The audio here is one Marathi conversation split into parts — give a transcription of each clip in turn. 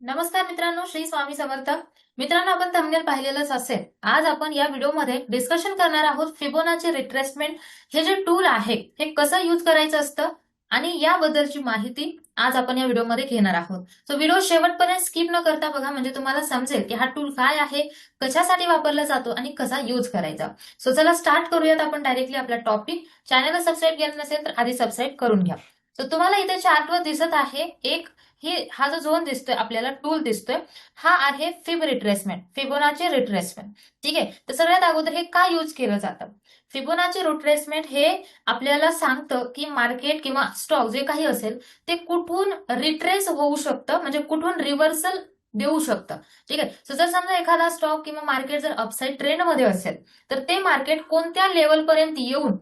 नमस्कार मित्रांनो श्री स्वामी समर्थक मित्रांनो आपण थंबनेल पाहिलेलंच असेल. आज आपण या व्हिडिओमध्ये डिस्कशन करणार आहोत फिबोनाचे रिट्रेसमेंट हे जे टूल आहे हे कसं यूज करायचं असतं आणि याबद्दलची माहिती आज आपण या व्हिडिओमध्ये घेणार आहोत. सो व्हिडिओ शेवटपर्यंत स्किप न करता बघा म्हणजे तुम्हाला समजेल की हा टूल काय आहे कशासाठी वापरला जातो आणि कसा यूज करायचा. सो चला स्टार्ट करूयात आपण डायरेक्टली आपला टॉपिक चॅनलला सबस्क्राईब केलं नसेल तर आधी सबस्क्राईब करून घ्या. तर तुम्हाला इथे चार्टवर दिसत आहे एक ही हा जो झोन दिसतोय आपल्याला टूल दिसतोय हा आहे फिब रिट्रेसमेंट फिबोनाचे रिट्रेसमेंट ठीक आहे? तर सगळ्यात अगोदर हे का यूज केलं जातं? फिबोनाचे रिट्रेसमेंट हे आपल्याला सांगतं की मार्केट किंवा स्टॉक जे काही असेल ते कुठून रिट्रेस होऊ शकतं म्हणजे कुठून रिव्हर्सल देऊ शकतं. ठीक आहे? सो जर समजा एखादा स्टॉक किंवा मार्केट जर अपसाईड ट्रेंडमध्ये असेल तर ते मार्केट कोणत्या लेवलपर्यंत येऊन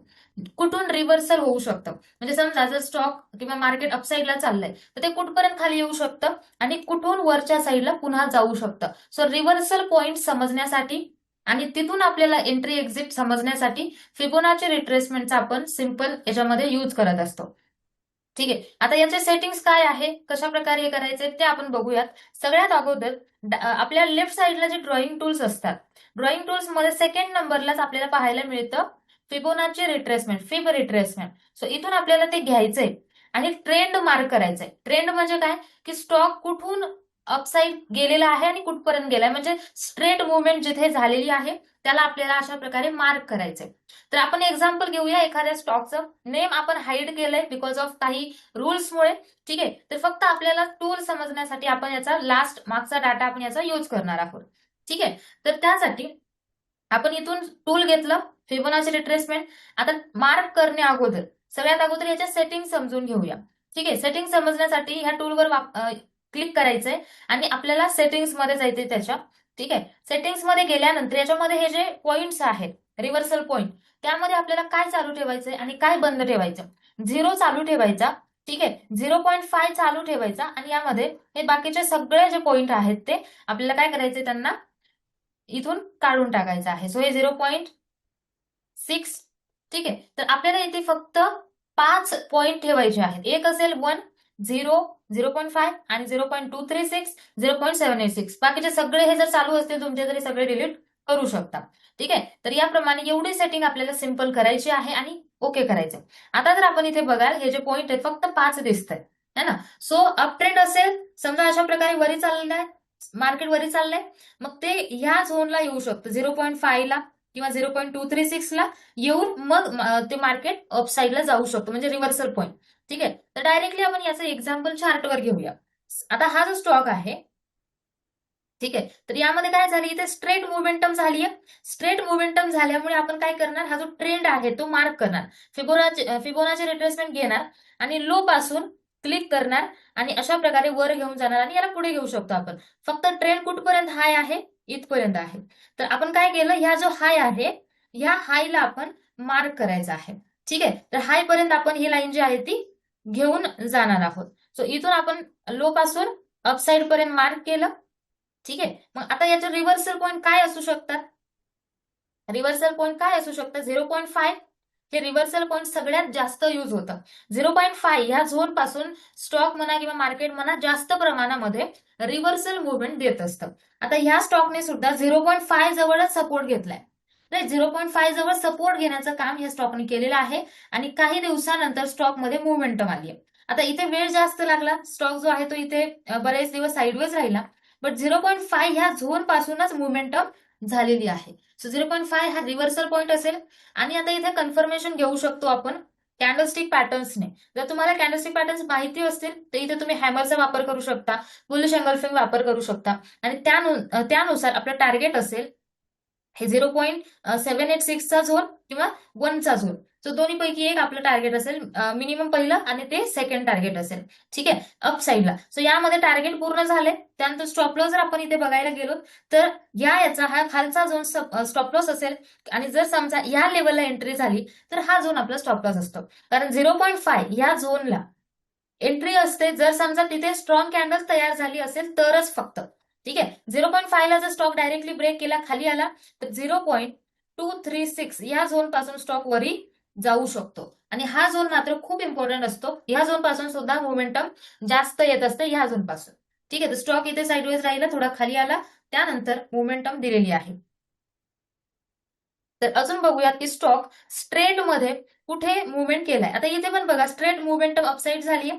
कुठून रिव्हर्सल होऊ शकतं? म्हणजे समजा जर स्टॉक किंवा मार्केट अपसाईडला चाललंय तर ते कुठपर्यंत खाली येऊ शकतं? आणि कुठून वरच्या साईडला पुन्हा जाऊ शकतं? सो रिव्हर्सल पॉइंट समजण्यासाठी आणि तिथून आपल्याला एंट्री एक्झिट समजण्यासाठी फिबोनाची रिट्रेसमेंटचा आपण सिंपल याच्यामध्ये यूज करत असतो. ठीक आहे? आता याचे सेटिंग्स काय आहे? कशा प्रकारे हे करायचे ते आपण बघूयात. सगळ्यात अगोदर आपल्या लेफ्ट साईडला जे ड्रॉइंग टूल्स असतात ड्रॉइंग टूल्समध्ये सेकंड नंबरलाच आपल्याला पाहायला मिळतं. Fibonacci retracement fib retracement so इथून आपल्याला ते घ्यायचंय. आणि ट्रेंड मार्क करायचंय. ट्रेंड म्हणजे काय? की स्टॉक कुठून अपसाईड गेलेला आहे आणि कुठपर्यंत गेलाय. म्हणजे स्ट्रेट मुवमेंट जिथे झालेली आहे त्याला आपल्याला अशा प्रकारे मार्क करायचंय. तर आपण एक्झाम्पल घेऊया एखाद्या स्टॉकचं नेम आपण हाईड केलंय बिकॉज ऑफ काही रुल्समुळे ठीक आहे? तर फक्त आपल्याला टूल समजण्यासाठी आपण याचा लास्ट मागचा डाटा आपण याचा यूज करणार आहोत. ठीक आहे? तर त्यासाठी आपण इथून टूल घेतलं. फिबोनाची रिट्रेसमेंट आता मार्क करणे अगोदर सगळ्यात अगोदर याच्या सेटिंग समजून घेऊया. ठीक आहे सेटिंग समजण्यासाठी ह्या टूलवर क्लिक करायचंय आणि आपल्याला सेटिंग्समध्ये जायचंय त्याच्या. ठीक आहे सेटिंग्समध्ये गेल्यानंतर याच्यामध्ये हे जे पॉईंट्स आहेत रिव्हर्सल पॉइंट त्यामध्ये आपल्याला काय चालू ठेवायचंय आणि काय बंद ठेवायचं? झिरो चालू ठेवायचा. ठीक आहे झिरो पॉईंट फाय चालू ठेवायचा आणि यामध्ये हे बाकीचे सगळे जे पॉइंट आहेत ते आपल्याला काय करायचे त्यांना इथून काढून टाकायचं आहे. सो हे झिरो पॉईंट सिक्स. ठीक आहे. तर आपल्याला इथे फक्त पाच पॉईंट ठेवायचे आहेत. एक असेल one zero zero point five आणि zero point two three six zero point seven eight six. बाकीचे सगळे हे जर चालू असतील तुमचे तरी सगळे डिलीट करू शकता. ठीक आहे? तर याप्रमाणे एवढी सेटिंग आपल्याला सिंपल करायची आहे आणि ओके करायचं आता जर आपण इथे बघाल हे जे पॉईंट आहेत फक्त पाच दिसत आहेत है ना? सो अप ट्रेंड असेल समजा अशा प्रकारे वरी चाललेलं आहे मार्केट वरी चाललंय मग ते ह्या झोनला येऊ शकतं. झिरो पॉईंट फायला किंवा झिरो पॉईंट टू थ्री सिक्सला येऊन मग ते मार्केट अपसाईडला जाऊ शकतो म्हणजे रिव्हर्सल पॉईंट ठीक आहे? तर डायरेक्टली आपण याचं एक्झाम्पल चार्टवर घेऊया. आता हा जो स्टॉक आहे ठीक आहे? तर यामध्ये काय झाली इथे स्ट्रेट मुवमेंटम झाली आहे. स्ट्रेट मुवमेंटम झाल्यामुळे आपण काय करणार हा जो ट्रेंड आहे तो मार्क करणार. फिबोनाचे फिबोनाचे रिट्रेसमेंट घेणार आणि लो पासून क्लिक करणार आणि अशा प्रकारे वर घेऊन जाणार आणि याला पुढे घेऊ शकतो आपण. फक्त ट्रेंड कुठपर्यंत हाय आहे? इथपर्यंत आहे. तर आपण काय केलं? ह्या जो हाय आहे ह्या हायला आपण मार्क करायचा आहे. ठीक आहे? तर हाय पर्यंत आपण ही लाईन जी आहे ती घेऊन जाणार आहोत. सो इथून आपण लो पासून अपसाईड पर्यंत मार्क केलं. ठीक आहे? मग आता याचे रिव्हर्सल पॉईंट काय असू शकतात? रिव्हर्सल पॉईंट काय असू शकतात? झिरो पॉईंट फाय हे रिव्हर्सल पॉईंट सगळ्यात जास्त यूज होतं. झिरो पॉईंट फाय ह्या झोनपासून स्टॉक म्हणा किंवा मार्केट म्हणा जास्त प्रमाणामध्ये रिव्हर्सल मुवमेंट देत असतं. आता ह्या स्टॉकने सुद्धा झिरो पॉईंट फाय जवळच सपोर्ट घेतलाय. नाही झिरो पॉईंट फाय जवळ सपोर्ट घेण्याचं काम ह्या स्टॉकने केलेलं आहे आणि काही दिवसानंतर स्टॉकमध्ये मुवमेंटम आली आहे आता इथे वेळ जास्त लागला. स्टॉक जो आहे तो इथे बरेच दिवस साईडवेज राहिला. बट झिरो पॉईंट फाय ह्या झोन पासूनच मुवमेंटम झालेली आहे. सो झिरो पॉईंट फाय हा रिव्हर्सल पॉईंट असेल. आणि आता इथे कन्फर्मेशन घेऊ शकतो आपण कॅन्डलस्टिक पॅटर्न्सने जर तुम्हाला कॅन्डलस्टिक पॅटर्न्स माहिती असतील तर इथे तुम्ही हॅमरचा वापर करू शकता बुलिश एंगल्फिंग वापर करू शकता. आणि त्यानुसार आपलं टार्गेट असेल हे झिरो पॉईंट सेव्हन एट सिक्सचा झोन किंवा वनचा झोन सो दोन्ही पैकी एक आपलं टार्गेट असेल मिनिमम पहिलं आणि ते सेकंड टार्गेट असेल. ठीक आहे? अप साईडला सो यामध्ये टार्गेट पूर्ण झाले. त्यानंतर स्टॉप लॉस जर आपण इथे बघायला गेलो तर या याचा हा खालचा झोन स्टॉप लॉस असेल. आणि जर समजा या लेवलला एंट्री झाली तर हा झोन आपला स्टॉप लॉस असतो. कारण झिरो पॉईंट फाय या झोनला एंट्री असते. जर समजा तिथे स्ट्रॉंग कॅन्डल तयार झाली असेल तरच फक्त. झिरो पॉईंट फायला जर स्टॉक डायरेक्टली ब्रेक केला खाली आला तर zero point two three six या झोनपासून स्टॉक वरी जाऊ शकतो. आणि हा झोन मात्र खूप इम्पॉर्टंट असतो. या झोनपासून सुद्धा मोमेंटम जास्त येत असतं या झोनपासून. ठीक आहे तर स्टॉक इथे साईडवेज राहिला थोडा खाली आला त्यानंतर मोमेंटम दिलेली आहे. तर अजून बघूयात की स्टॉक स्ट्रेटमध्ये कुठे मुवमेंट केलाय. आता इथे पण बघा स्ट्रेट मुवमेंटम अपसाईड झाली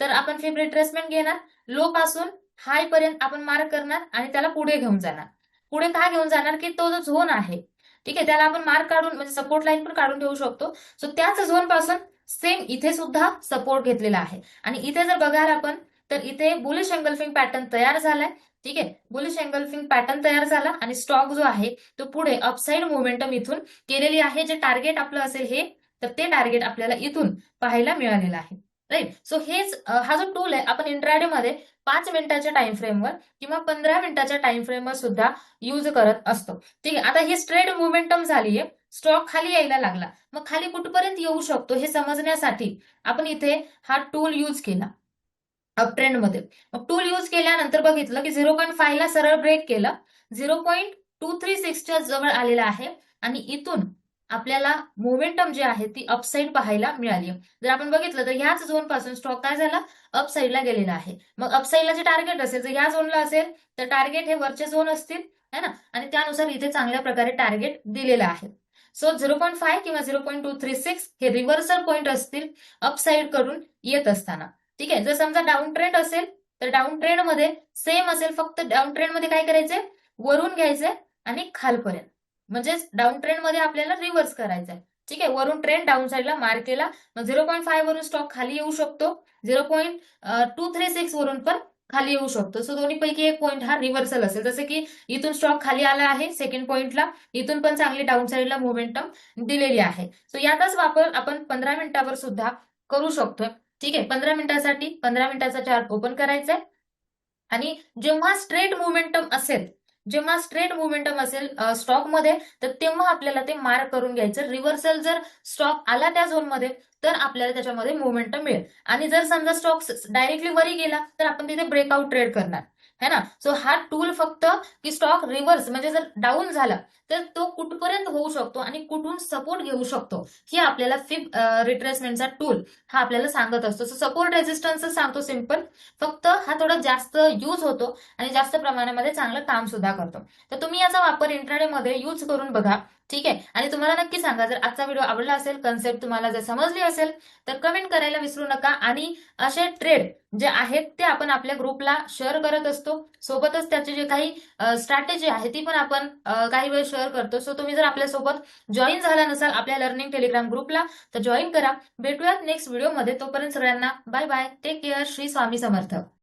तर आपण फिब रिट्रेसमेंट घेणार. लो पासून हाय पर्यंत आपण मार्क करणार आणि त्याला पुढे घेऊन जाणार. पुढे काय घेऊन जाणार? की तो जो झोन आहे ठीक आहे त्याला आपण मार्क काढून म्हणजे सपोर्ट लाईन पण काढून ठेवू शकतो. सो त्याच झोनपासून सेम इथे सुद्धा सपोर्ट घेतलेला आहे. आणि इथे जर बघाल आपण तर इथे बुलिश एंगल्फिंग पॅटर्न तयार झालाय. ठीक आहे बुलिश एंगल्फिंग पॅटर्न तयार झाला आणि स्टॉक जो आहे तो पुढे अपसाईड मोमेंटम इथून केलेली आहे. जे टार्गेट आपलं असेल हे तर ते टार्गेट आपल्याला इथून पाहायला मिळालेलं आहे. राईट सो हेच हा जो टूल आहे आपण इंट्राडे मध्ये पाच मिनिटाच्या टाइम फ्रेमवर किंवा पंधरा मिनिटाच्या टाइम फ्रेमवर सुद्धा युज करत असतो. ठीक आहे? आता ही स्ट्रेट मोमेंटम झालीये. स्टॉक खाली यायला लागला. मग खाली कुठपर्यंत येऊ शकतो हे समजण्यासाठी आपण इथे हा टूल यूज केला. अपमध्ये. मग टूल यूज केल्यानंतर बघितलं की झिरो पॉईंट फाय ला सरळ ब्रेक केलं. झिरो पॉईंट टू थ्री सिक्सच्या जवळ आलेला आहे. आणि इथून आपल्याला मोमेंटम जी आहे ती अपसाईड पाहायला मिळाली. जर आपण बघितलं तर ह्याच झोनपासून स्टॉक काय झाला? अपसाईडला गेलेला आहे. मग अपसाईडला जे टार्गेट असेल जर ह्या झोनला असेल तर टार्गेट हे वरचे झोन असतील है ना? आणि त्यानुसार इथे चांगल्या प्रकारे टार्गेट दिलेलं आहे. सो झिरो पॉईंट फाय किंवा zero point two three six हे रिव्हर्सल पॉईंट असतील अपसाईडकडून येत असताना. ठीक आहे? जर समजा डाऊन ट्रेंड असेल तर डाऊन ट्रेंडमध्ये सेम असेल फक्त डाऊन ट्रेंडमध्ये काय करायचंय? वरून घ्यायचंय आणि खालपर्यंत. म्हणजेच डाऊन ट्रेंडमध्ये आपल्याला रिव्हर्स करायचंय ठीक आहे? वरून ट्रेंड डाऊन साईडला मार्क केला. मग झिरो पॉईंट फाय वरून स्टॉक खाली येऊ शकतो. Zero point two three six वरून पण खाली येऊ शकतो. सो दोन्ही पैकी एक पॉईंट हा रिव्हर्सल असेल. जसं की इथून स्टॉक खाली आला आहे सेकंड पॉईंटला इथून पण चांगली डाऊन साईडला मोमेंटम दिलेली आहे. सो याचाच वापर आपण पंधरा मिनिटावर सुद्धा करू शकतोय. ठीक आहे? पंधरा मिनिटासाठी पंधरा मिनिटाचा चार्ट ओपन करायचा आहे. आणि जेव्हा स्ट्रेट मोमेंटम असेल जेव्हा स्ट्रेट मुवमेंटम असेल स्टॉकमध्ये तर तेव्हा आपल्याला ते मार्क करून घ्यायचं. रिव्हर्सल जर स्टॉक आला त्या झोनमध्ये तर आपल्याला त्याच्यामध्ये मुवमेंटम मिळेल. आणि जर समजा स्टॉक डायरेक्टली वरी गेला तर आपण तिथे ब्रेकआउट ट्रेड करणार. है ना? सो हा टूल फक्त की स्टॉक रिव्हर्स म्हणजे जर डाऊन झाला तर तो कुठपर्यंत होऊ शकतो आणि कुठून सपोर्ट घेऊ शकतो? हे आपल्याला फिब रिट्रेसमेंटचा टूल हा आपल्याला सांगत असतो. सो सपोर्ट रेजिस्टन्स सांगतो सिंपल फक्त हा थोडा जास्त यूज होतो आणि जास्त प्रमाणामध्ये चांगलं काम सुद्धा करतो. तर तुम्ही याचा वापर इंट्राडे मध्ये यूज करून बघा. ठीक आहे? आणि तुम्हाला नक्की सांगा जर आजचा व्हिडिओ आवडला असेल कन्सेप्ट तुम्हाला जर समजली असेल तर कमेंट करायला विसरू नका. आणि असे ट्रेड जे आहेत ते आपण आपल्या ग्रुपला शेअर करत असतो. सोबतच त्याचे जे काही स्ट्रॅटेजी आहे ती पण आपण काही वेळ शेअर करतो. सो तुम्ही जर आपल्यासोबत जॉईन झाला नसाल आपल्या लर्निंग टेलिग्राम ग्रुपला तर जॉईन करा. भेटूयात नेक्स्ट व्हिडिओमध्ये तोपर्यंत सगळ्यांना bye bye take care Shri Swami समर्थक